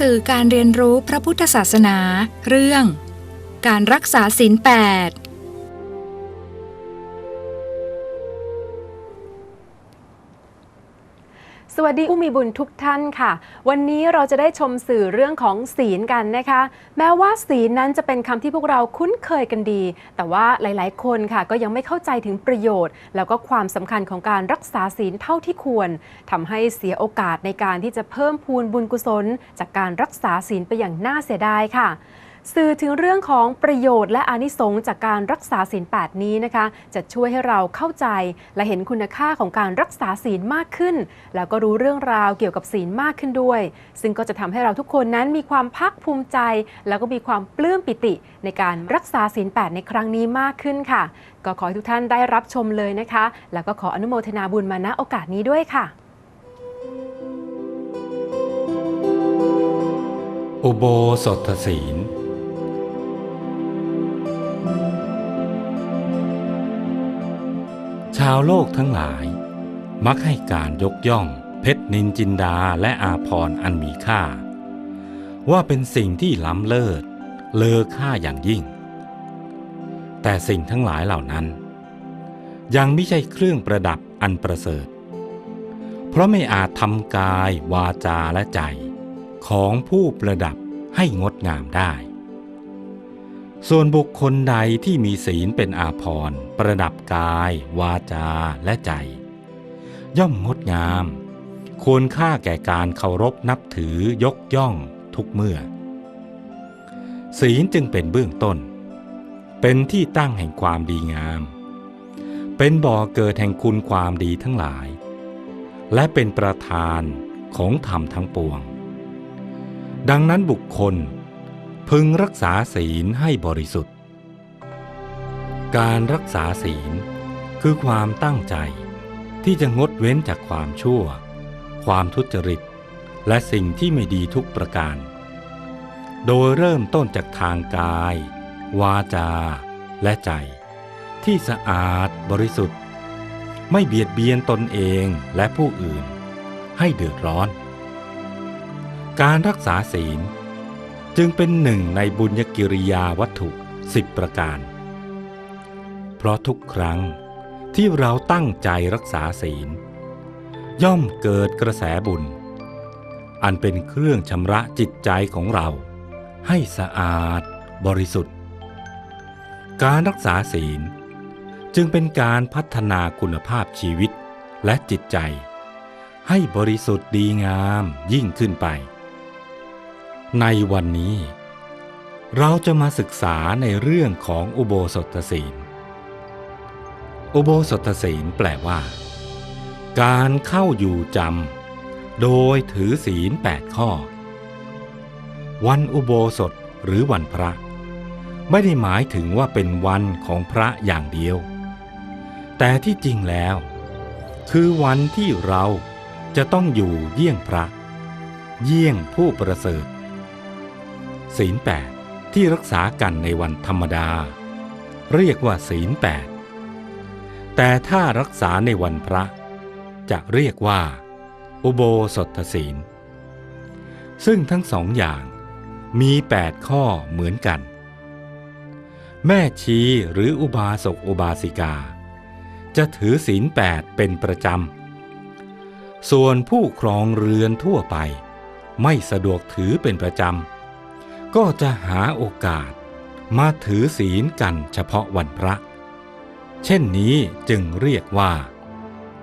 สื่อการเรียนรู้พระพุทธศาสนา เรื่อง การรักษาศีลแปด วัสดีผู้มีบุญทุกท่านค่ะ วันนี้เราจะได้ชมสื่อเรื่องของศีลกันนะคะ แม้ว่าศีลนั้นจะเป็นคำที่พวกเราคุ้นเคยกันดี แต่ว่าหลายๆ คนค่ะ ก็ยังไม่เข้าใจถึงประโยชน์ แล้วก็ความสำคัญของการรักษาศีลเท่าที่ควรทำให้เสียโอกาสในการที่จะเพิ่มพูนบุญกุศล จากการรักษาศีลไปอย่างน่าเสียดายค่ะ สื่อถึงเรื่องของประโยชน์และอานิสงส์จากการรักษาศีลแปดนี้นะคะ จะช่วยให้เราเข้าใจและเห็นคุณค่าของการรักษาศีลมากขึ้น แล้วก็รู้เรื่องราวเกี่ยวกับศีลมากขึ้นด้วย ซึ่งก็จะทำให้เราทุกคนนั้นมีความภาคภูมิใจ แล้วก็มีความปลื้มปิติในการรักษาศีลแปดในครั้งนี้มากขึ้นค่ะ ก็ขอให้ทุกท่านได้รับชมเลยนะคะ แล้วก็ขออนุโมทนาบุญมาณโอกาสนี้ด้วยค่ะ อุโบสถศีล ชาวโลกทั้งหลาย มักให้การยกย่อง เพชรนินจินดาและอาพรอันมีค่า ว่าเป็นสิ่งที่ล้ำเลิศ เลอค่าอย่างยิ่ง แต่สิ่งทั้งหลายเหล่านั้น ยังไม่ใช่เครื่องประดับอันประเสริฐ เพราะไม่อาจทำกาย วาจาและใจ ของผู้ประดับให้งดงามได้ ส่วนบุคคลใดที่มีศีลเป็นอาภรณ์ ประดับกาย วาจาและใจ ย่อมงดงาม ควรค่าแก่การเคารพนับถือยกย่องทุกเมื่อ ศีลจึงเป็นเบื้องต้น เป็นที่ตั้งแห่งความดีงาม เป็นบ่อเกิดแห่งคุณความดีทั้งหลาย และเป็นประธานของธรรมทั้งปวง ดังนั้นบุคคลพึงรักษาศีลให้บริสุทธิ์ การรักษาศีล คือความตั้งใจ ที่จะงดเว้นจากความชั่ว ความทุจริต และสิ่งที่ไม่ดีทุกประการ โดยเริ่มต้นจากทางกาย วาจา และใจ ที่สะอาดบริสุทธิ์ ไม่เบียดเบียนตนเองและผู้อื่น ให้เดือดร้อน การรักษาศีล จึงเป็นหนึ่งในบุญญกิริยาวัตถุสิบประการ เพราะทุกครั้งที่เราตั้งใจรักษาศีล ย่อมเกิดกระแสบุญ อันเป็นเครื่องชำระจิตใจของเรา ให้สะอาดบริสุทธิ์ การรักษาศีลจึงเป็นการพัฒนาคุณภาพชีวิตและจิตใจ ให้บริสุทธิ์ดีงามยิ่งขึ้นไป ในวันนี้ เราจะมาศึกษาในเรื่องของอุโบสถศีล อุโบสถศีลแปลว่า การเข้าอยู่จำโดยถือศีลแปดข้อ วันอุโบสถหรือวันพระ ไม่ได้หมายถึงว่าเป็นวันของพระอย่างเดียว แต่ที่จริงแล้ว คือวันที่เราจะต้องอยู่เยี่ยงพระ เยี่ยงผู้ประเสริฐศีลแปดที่รักษากันในวันธรรมดา เรียกว่าศีลแปด แต่ถ้ารักษาในวันพระ จะเรียกว่า อุโบสถศีล ซึ่งทั้งสองอย่างมีแปดข้อเหมือนกัน แม่ชีหรืออุบาสกอุบาสิกา จะถือศีลแปดเป็นประจำ ส่วนผู้ครองเรือนทั่วไป ไม่สะดวกถือเป็นประจำ ก็จะหาโอกาสมาถือศีลกันเฉพาะวันพระ เช่นนี้จึงเรียกว่า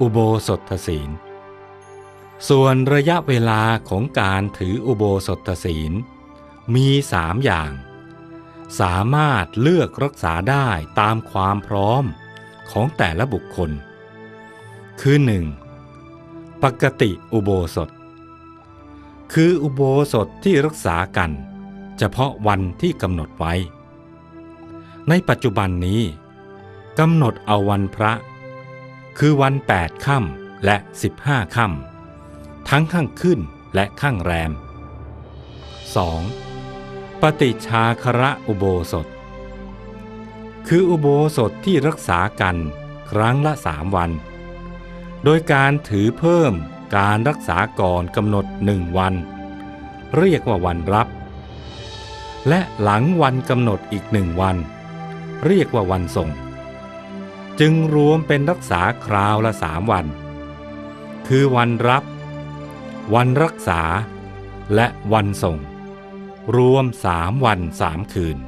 อุโบสถศีล ส่วนระยะเวลาของการถืออุโบสถศีล มีสามอย่าง สามารถเลือกรักษาได้ตามความพร้อมของแต่ละบุคคล คือ 1. ปกติอุโบสถ คืออุโบสถที่รักษากัน เฉพาะวันที่กำหนดไว้ ในปัจจุบันนี้ กำหนดเอาวันพระ คือวัน8ค่ำและ15ค่ำทั้งข้างขึ้นและข้างแรม 2. ปฏิชาคระอุโบสถ คืออุโบสถที่รักษากันครั้งละสามวัน โดยการถือเพิ่มการรักษาก่อนกำหนดหนึ่งวัน เรียกว่าวันรับ และหลังวันกำหนดอีกหนึ่งวัน เรียกว่าวันส่ง จึงรวมเป็นรักษาคราวละสามวัน คือวันรับ วันรักษา และวันส่ง รวมสามวันสามคืน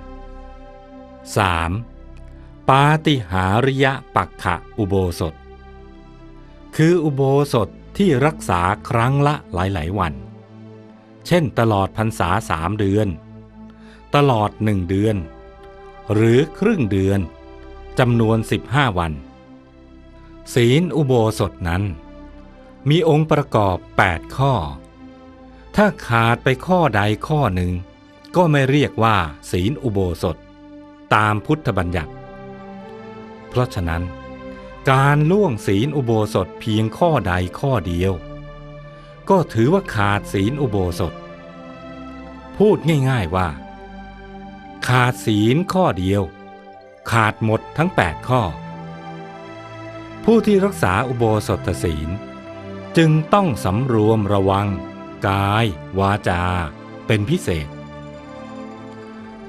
3. ปาติหาริยปักขะอุโบสถ คืออุโบสถที่รักษาครั้งละหลาย ๆ วัน เช่นตลอดพรรษาสามเดือน ตลอดหนึ่งเดือน หรือครึ่งเดือน จำนวน 15 วัน ศีลอุโบสถนั้น มีองค์ประกอบ 8 ข้อ ถ้าขาดไปข้อใดข้อหนึ่ง ก็ไม่เรียกว่า ศีลอุโบสถ ตามพุทธบัญญัติ เพราะฉะนั้น การล่วงศีลอุโบสถเพียงข้อใดข้อเดียว ก็ถือว่าขาดศีลอุโบสถ พูดง่าย ๆว่า ขาดศีลข้อเดียว ขาดหมดทั้ง 8 ข้อ ผู้ที่รักษาอุโบสถศีล จึงต้องสำรวมระวัง กาย วาจา เป็นพิเศษ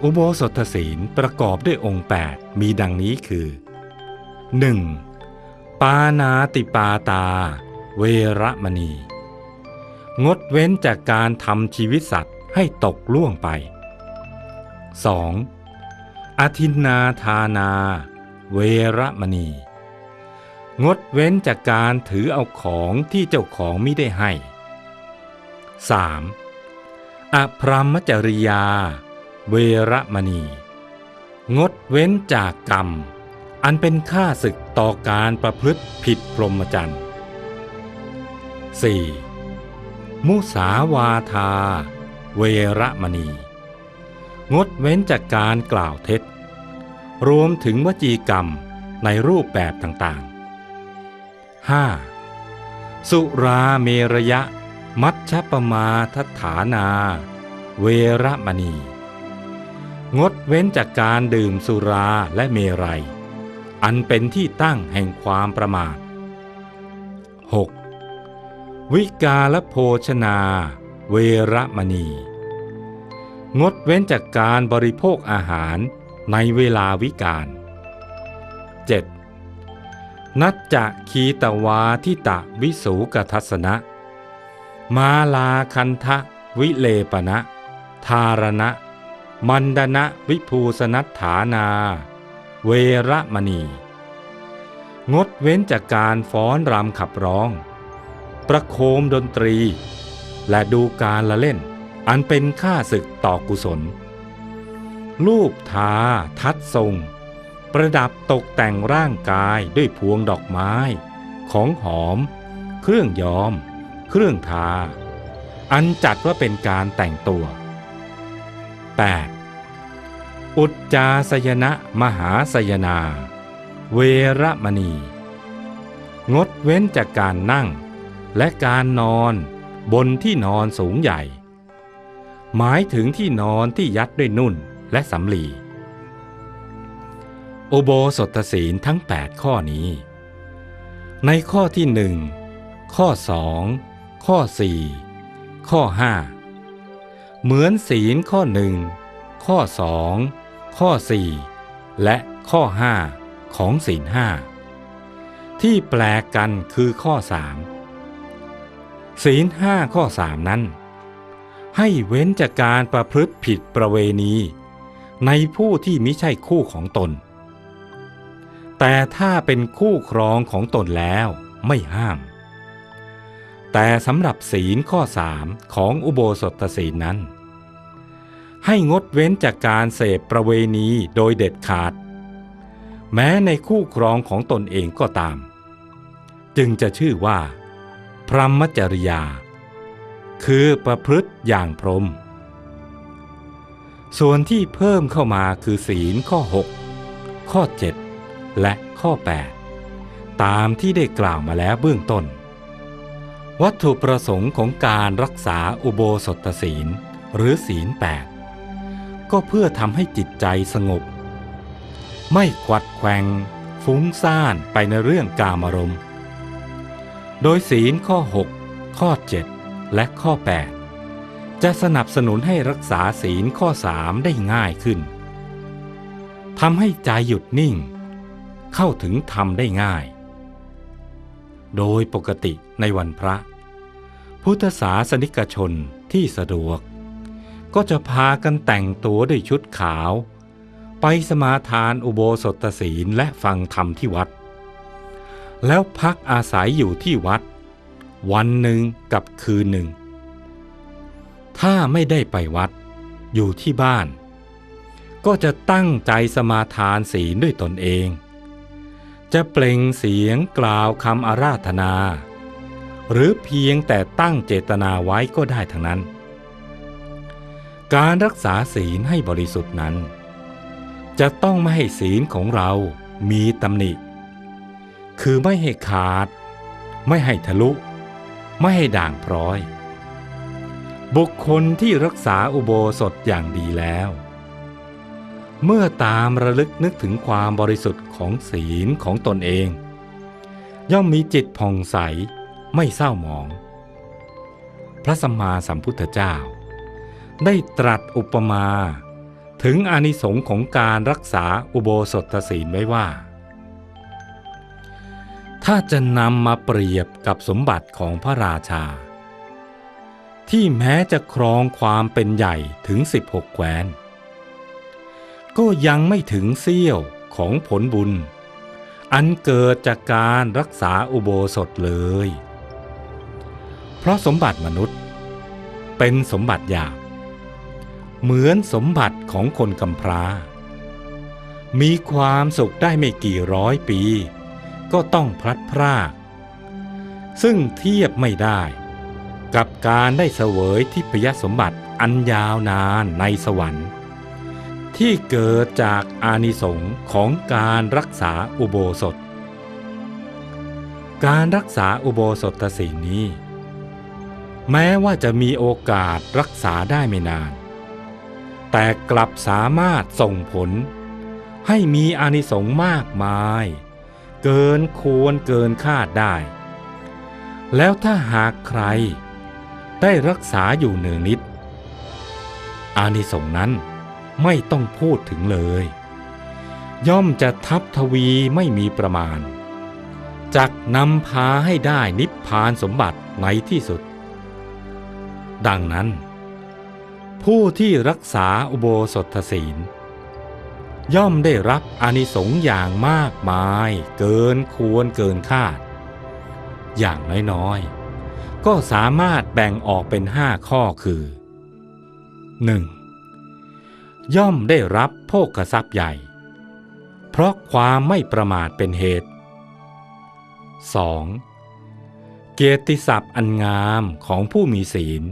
อุโบสถศีลประกอบด้วยองค์ 8 มีดังนี้คือ 1. ปานาติปาตา เวรมณี งดเว้นจากการทำชีวิตสัตว์ให้ตกล่วงไป 2. อธินนาทานา เวรมณี งดเว้นจากการถือเอาของที่เจ้าของไม่ได้ให้ 3. อพรหมจริยา เวรมณี งดเว้นจากกรรม อันเป็นค่าศึกต่อการประพฤติผิดพรหมจรรย์ 4. มุสาวาทา เวรมณี งดเว้นจากการกล่าวเท็จ รวมถึงวจีกรรมในรูปแบบต่างๆ 5. สุราเมรยะ มัชฌปมาทัฐานา เวรมณี งดเว้นจากการดื่มสุราและเมรัย อันเป็นที่ตั้งแห่งความประมาท 6. วิกาลโภชนา เวรมณี งดเว้นจากการบริโภคอาหารในเวลาวิกาล 7. นัจจะคีตวาทิตะวิสูกทัสนะ มาลาคันทะวิเลปนะทารณะ มันดนะวิภูสนัฐานา เวระมณี งดเว้นจากการฟ้อนรำขับร้อง ประโคมดนตรี และดูการละเล่น อันเป็นค่าศึกต่อกุศล รูปทาทัดทรง ประดับตกแต่งร่างกายด้วยพวงดอกไม้ ของหอม เครื่องย้อม เครื่องทา อันจัดว่าเป็นการแต่งตัว 8. อุจจาสยนะมหาสยนา เวระมณี งดเว้นจากการนั่ง และการนอนบนที่นอนสูงใหญ่ หมายถึงที่นอนที่ยัดด้วยนุ่นและสำลี โอโบสถศีลทั้ง 8 ข้อนี้ ในข้อที่หนึ่งข้อ2ข้อ4ข้อ5เหมือนศีลข้อหนึ่งข้อ2ข้อ4และข้อ5ของศีลห้าที่แปลกกันคือข้อ3ศีลห้าข้อ3นั้น ให้เว้นจากการประพฤติผิดประเวณี ในผู้ที่มิใช่คู่ของตน แต่ถ้าเป็นคู่ครองของตนแล้วไม่ห้าม แต่สำหรับศีลข้อ3ของอุโบสถศีลนั้น ให้งดเว้นจากการเสพประเวณีโดยเด็ดขาด แม้ในคู่ครองของตนเองก็ตาม จึงจะชื่อว่า พรหมจริยา คือประพฤติอย่างพรหมส่วนที่เพิ่มเข้ามาคือศีลข้อ 6 ข้อ 7 และข้อ 8 ตามที่ได้กล่าวมาแล้วเบื้องต้น วัตถุประสงค์ของการรักษาอุโบสถศีลหรือศีล 8 ก็เพื่อทำให้จิตใจสงบ ไม่ควัดแควงฟุ้งซ่านไปในเรื่องกามารมณ์ โดยศีลข้อ 6 ข้อ 7 และข้อ 8 จะสนับสนุนให้รักษาศีลข้อสามได้ง่ายขึ้นทำให้ใจหยุดนิ่ง เข้าถึงธรรมได้ง่าย โดยปกติในวันพระ พุทธศาสนิกชนที่สะดวก ก็จะพากันแต่งตัวด้วยชุดขาว ไปสมาทานอุโบสถศีลและฟังธรรมที่วัด แล้วพักอาศัยอยู่ที่วัด วันหนึ่งกับคืนหนึ่ง ถ้าไม่ได้ไปวัดอยู่ที่บ้าน ก็จะตั้งใจสมาทานศีลด้วยตนเอง จะเปล่งเสียงกล่าวคำอาราธนา หรือเพียงแต่ตั้งเจตนาไว้ก็ได้ทั้งนั้น การรักษาศีลให้บริสุทธิ์นั้น จะต้องไม่ให้ศีลของเรามีตำหนิ คือไม่ให้ขาด ไม่ให้ทะลุ ไม่ให้ด่างพร้อย บุคคลที่รักษาอุโบสถอย่างดีแล้ว เมื่อตามระลึกนึกถึงความบริสุทธิ์ของศีลของตนเอง ย่อมมีจิตผ่องใสไม่เศร้าหมอง พระสัมมาสัมพุทธเจ้า ได้ตรัสอุปมาถึงอานิสงส์ของการรักษาอุโบสถศีลไว้ว่า ถ้าจะนำมาเปรียบกับสมบัติของพระราชา ที่แม้จะครองความเป็นใหญ่ถึง 16 แคว้น ก็ยังไม่ถึงเสี้ยวของผลบุญ อันเกิดจากการรักษาอุโบสถเลย เพราะสมบัติมนุษย์ เป็นสมบัติหยาบเหมือนสมบัติของคนกำพร้า มีความสุขได้ไม่กี่ร้อยปี ก็ต้องพลัดพราก ซึ่งเทียบไม่ได้ กับการได้เสวยทิพยสมบัติอันยาวนานในสวรรค์ ที่เกิดจากอานิสงส์ของการรักษาอุโบสถ การรักษาอุโบสถศีลนี้ แม้ว่าจะมีโอกาสรักษาได้ไม่นาน แต่กลับสามารถส่งผลให้มีอานิสงส์มากมาย เกินควรเกินคาดได้ แล้วถ้าหากใครได้รักษาอยู่เนืองนิด อานิสงส์นั้นไม่ต้องพูดถึงเลย ย่อมจะทับทวีไม่มีประมาณ จักนำพาให้ได้นิพพานสมบัติในที่สุด ดังนั้น ผู้ที่รักษาอุโบสถศีล ย่อมได้รับอนิสงส์อย่างมากมาย เกินควรเกินคาด อย่างน้อยๆ ก็สามารถแบ่งออกเป็นห้าข้อคือ 1. ย่อมได้รับโภคทรัพย์ใหญ่ เพราะความไม่ประมาทเป็นเหตุ 2. เกียรติศัพท์อันงามของผู้มีศีล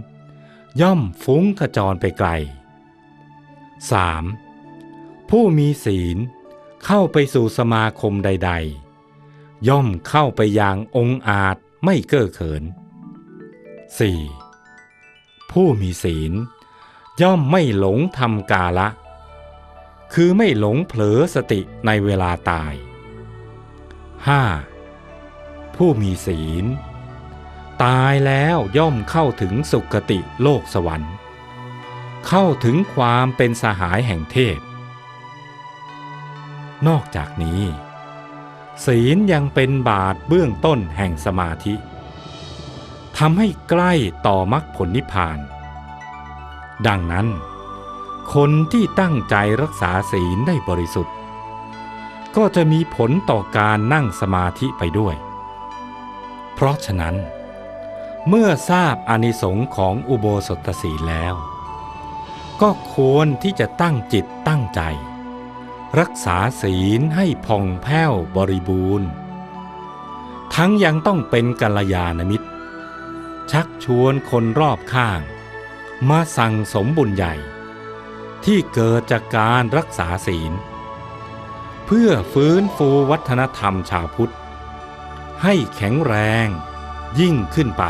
ย่อมฟุ้งขจรไปไกล 3. ผู้มีศีลเข้าไปสู่สมาคมใด ๆ ย่อมเข้าไปอย่างองอาจไม่เก้อเขิน 4. ผู้มีศีล ย่อมไม่หลงทำกาละ คือไม่หลงเผลอสติในเวลาตาย 5. ผู้มีศีล ตายแล้วย่อมเข้าถึงสุคติโลกสวรรค์ เข้าถึงความเป็นสหายแห่งเทพ นอกจากนี้ ศีลยังเป็นบาทเบื้องต้นแห่งสมาธิทำให้ใกล้ต่อมรรคผลนิพพาน ดังนั้น คนที่ตั้งใจรักษาศีลได้บริสุทธิ์ ก็จะมีผลต่อการนั่งสมาธิไปด้วย เพราะฉะนั้น เมื่อทราบอานิสงค์ของอุโบสถศีลแล้ว ก็ควรที่จะตั้งจิตตั้งใจ รักษาศีลให้ผ่องแผ้วบริบูรณ์ ทั้งยังต้องเป็นกัลยาณมิตร ชักชวนคนรอบข้าง มาสั่งสมบุญใหญ่ ที่เกิดจากการรักษาศีล เพื่อฟื้นฟูวัฒนธรรมชาวพุทธ ให้แข็งแรงยิ่งขึ้นไป